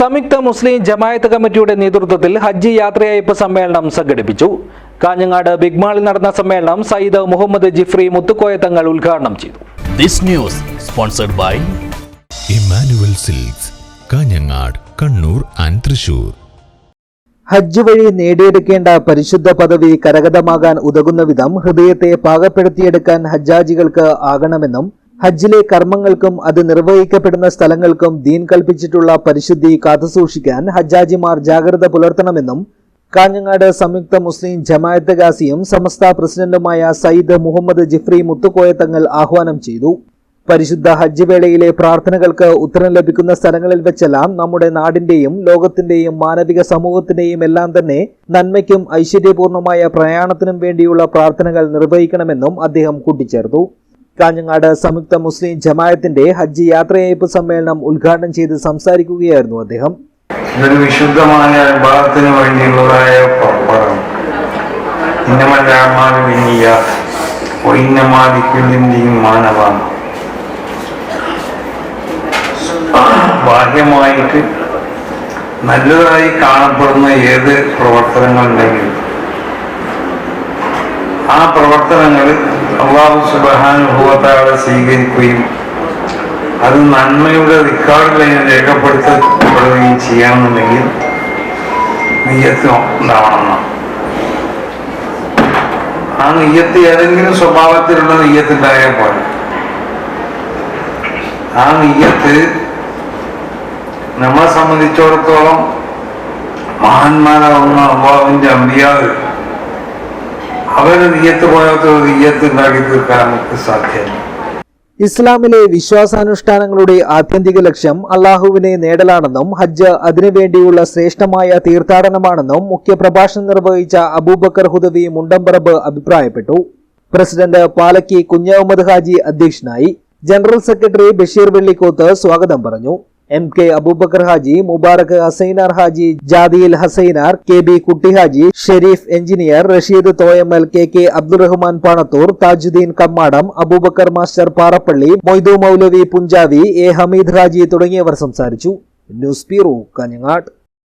സംയുക്ത മുസ്ലിം ജമായത്ത് കമ്മിറ്റിയുടെ നേതൃത്വത്തിൽ ഹജ്ജ് യാത്രയയപ്പ് സമ്മേളനം സംഘടിപ്പിച്ചു. കാഞ്ഞങ്ങാട് ബിഗ് മാളിൽ നടന്ന സമ്മേളനം സയ്യിദ് മുഹമ്മദ് ജിഫ്രി മുത്തുക്കോയ തങ്ങൾ ഉദ്ഘാടനം ചെയ്തു. This news sponsored by Emmanuel Silks Kanhangad Kannur and Thrissur. ഹജ്ജ് വഴി നേടിയെടുക്കേണ്ട പരിശുദ്ധ പദവി കരഗതമാകാൻ ഉതകുന്ന വിധം ഹൃദയത്തെ പാകപ്പെടുത്തിയെടുക്കാൻ ഹജ്ജാജികൾക്ക് ആകണമെന്നും ഹജ്ജിലെ കർമ്മങ്ങൾക്കും അത് നിർവഹിക്കപ്പെടുന്ന സ്ഥലങ്ങൾക്കും ദീൻ കൽപ്പിച്ചിട്ടുള്ള പരിശുദ്ധി കാത്തുസൂക്ഷിക്കാൻ ഹജ്ജാജിമാർ ജാഗ്രത പുലർത്തണമെന്നും കാഞ്ഞങ്ങാട് സംയുക്ത മുസ്ലിം ജമായത്ത് ഗാസിയും സമസ്ത പ്രസിഡന്റുമായ സയ്യിദ് മുഹമ്മദ് ജിഫ്രി മുത്തുക്കോയ തങ്ങൾ ആഹ്വാനം ചെയ്തു. പരിശുദ്ധ ഹജ്ജ് വേളയിലെ പ്രാർത്ഥനകൾക്ക് ഉത്തരം ലഭിക്കുന്ന സ്ഥലങ്ങളിൽ വെച്ചെല്ലാം നമ്മുടെ നാടിന്റെയും ലോകത്തിന്റെയും മാനവിക സമൂഹത്തിന്റെയും എല്ലാം തന്നെ നന്മയ്ക്കും ഐശ്വര്യപൂർണമായ പ്രയാണത്തിനും വേണ്ടിയുള്ള പ്രാർത്ഥനകൾ നിർവഹിക്കണമെന്നും അദ്ദേഹം കൂട്ടിച്ചേർത്തു. കാഞ്ഞങ്ങാട് സംയുക്ത മുസ്ലിം ജമായത്തിന്റെ ഹജ്ജ് യാത്രയയപ്പ് സമ്മേളനം ഉദ്ഘാടനം ചെയ്ത് സംസാരിക്കുകയായിരുന്നു അദ്ദേഹം. ഇതൊരു വിശുദ്ധമായ വിഭാഗത്തിന് വേണ്ടിയുള്ളതായ മാനവാണ് ബാഹ്യമായിട്ട് നല്ലതായി കാണപ്പെടുന്ന ഏത് പ്രവർത്തനങ്ങളുണ്ടെങ്കിലും ആ പ്രവർത്തനങ്ങൾ അള്ളാഹു സുബാനുഭവത്താളെ സ്വീകരിക്കുകയും അത് നന്മയുടെ റിക്കാർഡിൽ ഞാൻ രേഖപ്പെടുത്തപ്പെടുകയും ചെയ്യണമെന്നുണ്ടെങ്കിൽ നെയ്യത്ത് ഉണ്ടാവണം. ആ നെയ്യത്ത് ഏതെങ്കിലും സ്വഭാവത്തിലുള്ള നെയ്യത്തുണ്ടായാൽ പോലെ ആ നെയ്യത്ത് നമ്മളെ സംബന്ധിച്ചിടത്തോളം മഹാന്മാരാകുന്ന അള്ളാഹുവിന്റെ അമ്പിയാവ് അവരുടെ നീയത്ത് പോലത്തെ നീയത്ത് ഉണ്ടാക്കി തീർക്കാൻ നമുക്ക് സാധ്യമല്ല. ഇസ്ലാമിലെ വിശ്വാസാനുഷ്ഠാനങ്ങളുടെ ആത്യന്തിക ലക്ഷ്യം അള്ളാഹുവിനെ നേടലാണെന്നും ഹജ്ജ് അതിനുവേണ്ടിയുള്ള ശ്രേഷ്ഠമായ തീർത്ഥാടനമാണെന്നും മുഖ്യപ്രഭാഷണം നിർവഹിച്ച അബൂബക്കർ ഹുദവി മുണ്ടമ്പറബ് അഭിപ്രായപ്പെട്ടു. പ്രസിഡന്റ് പാലക്കി കുഞ്ഞഹമ്മദ് ഹാജി അധ്യക്ഷനായി. ജനറൽ സെക്രട്ടറി ബഷീർ വെള്ളിക്കോത്ത് സ്വാഗതം പറഞ്ഞു. M K Abubakar Haji Mubarak Hasainar Haji ജാദിയിൽ Hasainar K B Kuttihaji Sharif engineer Rasheed Thoyammal K K Abdurahman Panathur Thajuddeen Kammadam Abubakar master Parappally Moidu Moulavi Punchavi A Hameed Haji തുടങ്ങിയവർ സംസാരിച്ചു. News bureau Kanhangad